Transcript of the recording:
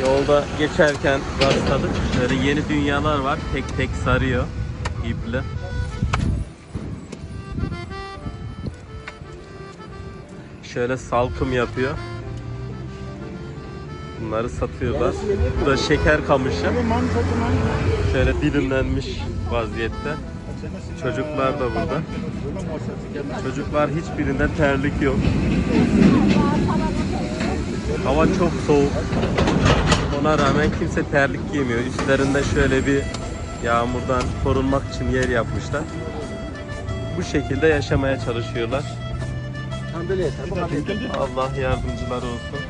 Yolda geçerken rastladık. Şöyle yeni dünyalar var. Tek tek sarıyor iple. Şöyle salkım yapıyor. Bunları satıyorlar. Bu da şeker kamışı. Şöyle dilimlenmiş vaziyette. Çocuklar da burada. Çocuklar hiçbirinde terlik yok. Hava çok soğuk. Ona rağmen kimse terlik giymiyor. Üstlerinde şöyle bir yağmurdan korunmak için yer yapmışlar. Bu şekilde yaşamaya çalışıyorlar. Allah yardımcılar olsun.